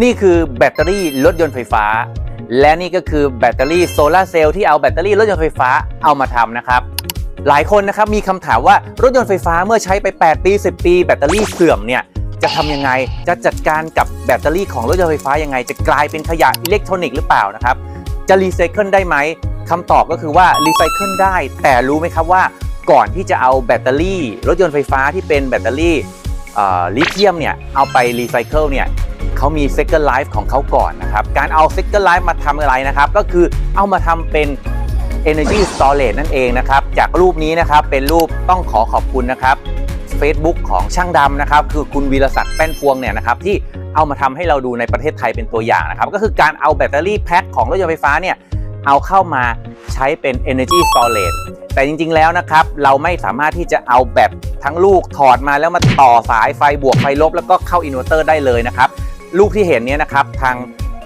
นี่คือแบตเตอรี่รถยนต์ไฟฟ้า และนี่ก็คือแบตเตอรี่โซลาเซลล์ที่เอาแบตเตอรี่รถยนต์ไฟฟ้าเอามาทำนะครับหลายคนนะครับมีคำถามว่ารถยนต์ไฟฟ้าเมื่อใช้ไป 8 ปี 10 ปี แบตเตอรี่เสื่อมเนี่ยจะทำยังไงจะจัดการกับแบตเตอรี่ของรถยนต์ไฟฟ้ายังไง จะกลายเป็นขยะอิเล็กทรอนิกส์หรือเปล่านะครับจะรีไซเคิลได้ไหมคำตอบก็คือว่ารีไซเคิลได้ แต่รู้ไหมครับว่าก่อนที่จะเอาแบตเตอรี่ รถยนต์ไฟฟ้าที่เป็นแบตเตอรี่ลิเธียมเนี่ยเอาไปรีไซเคิลเนี่ย เขามี second life ของเขาก่อนนะครับ การเอา second life มาทำอะไรนะครับ ก็คือเอามาทำเป็น Energy Storage นั่นเองนะครับ จากรูปนี้นะครับเป็นรูปต้องขอขอบคุณนะครับ Facebook ของช่างดำนะครับ คือคุณวีรศักดิ์แป้นพวงเนี่ยนะครับที่เอามาทำให้เราดูในประเทศไทยเป็นตัวอย่างนะครับ ก็คือการเอาแบตเตอรี่แพ็คของรถยนต์ไฟฟ้าเนี่ยเอาเข้ามาใช้เป็น Energy Storage แต่จริงๆแล้วนะครับ เราไม่สามารถที่จะเอาแบตทั้งลูกถอดมาแล้วมาต่อสายไฟบวกไฟลบ แล้วก็เข้าอินเวอร์เตอร์ได้เลยนะครับ รูปที่เห็นเนี้นะครับทาง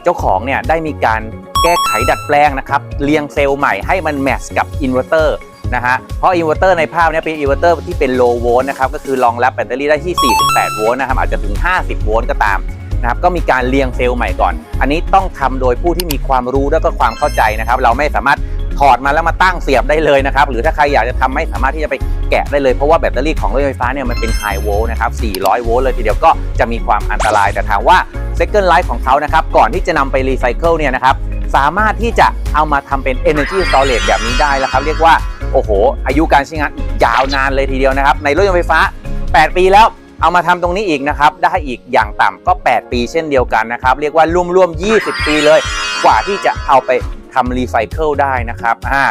เจ้าของเนี่ยได้มีการแก้ไขดัดแปลงนะครับเรียงเซลล์ใหม่ให้มันแมทช์กับอินเวอร์เตอร์นะฮะเพราะอินเวอร์เตอร์ในภาพเนี้เป็นอินเวอร์เตอร์ที่เป็นโลโวลต์นะครับก็คือรองรับแบตเตอรี่ได้ที่ 48 โวลต์นะครับอาจจะถึง 50 โวลต์ก็ตามนะครับก็มีการเรียงเซลล์ใหม่ก่อน อันนี้ต้องทำโดยผู้ที่มีความรู้แล้วก็ความเข้าใจนะครับ เราไม่สามารถ ถอดมาแล้วมาตั้งเสียบได้เลยนะครับ หรือถ้าใครอยากจะทำไม่สามารถที่จะไปแกะได้เลย เพราะว่าแบตเตอรี่ของรถยนต์ไฟฟ้าเนี่ยมันเป็นไฮโวลต์นะครับ 400 โวลต์เลยทีเดียวก็จะมีความอันตราย แต่ถามว่า Second Life ของเขานะครับ ก่อนที่จะนำไปรีไซเคิลเนี่ยนะครับ สามารถที่จะเอามาทำเป็น Energy Storage แบบนี้ได้แล้วครับ เรียกว่า โอ้โห อายุการใช้งานยาวนานเลยทีเดียวนะครับ ในรถยนต์ไฟฟ้า 8 ปีแล้วเอามาทำตรงนี้อีกนะครับ ได้อีกอย่างต่ำก็ 8 ปีเช่นเดียวกันนะครับ เรียกว่ารวมๆ 20 ปีเลย กว่าที่จะเอาไปทำรีไซเคิลได้นะครับอ่า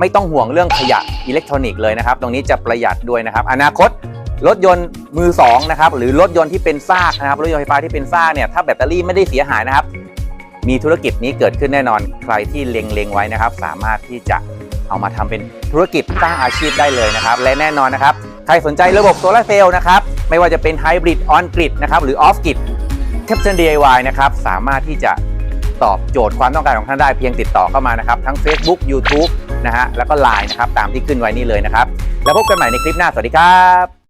ไม่ต้องห่วงเรื่องขยะอิเล็กทรอนิกส์เลยนะครับ ตรงนี้จะประหยัดด้วยนะครับ อนาคตรถยนต์มือสองนะครับหรือรถยนต์ที่เป็นซากนะครับรถยนต์ไฟฟ้าที่เป็นซากเนี่ยถ้าแบตเตอรี่ไม่ได้เสียหายนะครับ มีธุรกิจนี้เกิดขึ้นแน่นอนใครที่เล็งๆไว้นะครับ สามารถที่จะเอามาทำเป็นธุรกิจสร้างอาชีพได้เลยนะครับ และแน่นอนนะครับ ใครสนใจระบบโซลาร์เซลล์นะครับ ไม่ว่าจะเป็นไฮบริดออนกริดนะครับหรือออฟกริดแคปเจน DIY นะครับ สามารถที่จะ ตอบโจทย์ความต้องการของท่านได้เพียงติดต่อเข้ามานะครับ ทั้ง Facebook YouTube นะฮะแล้วก็ Line นะครับตามที่ขึ้นไว้นี่เลยนะครับ แล้วพบกันใหม่ในคลิปหน้าสวัสดีครับ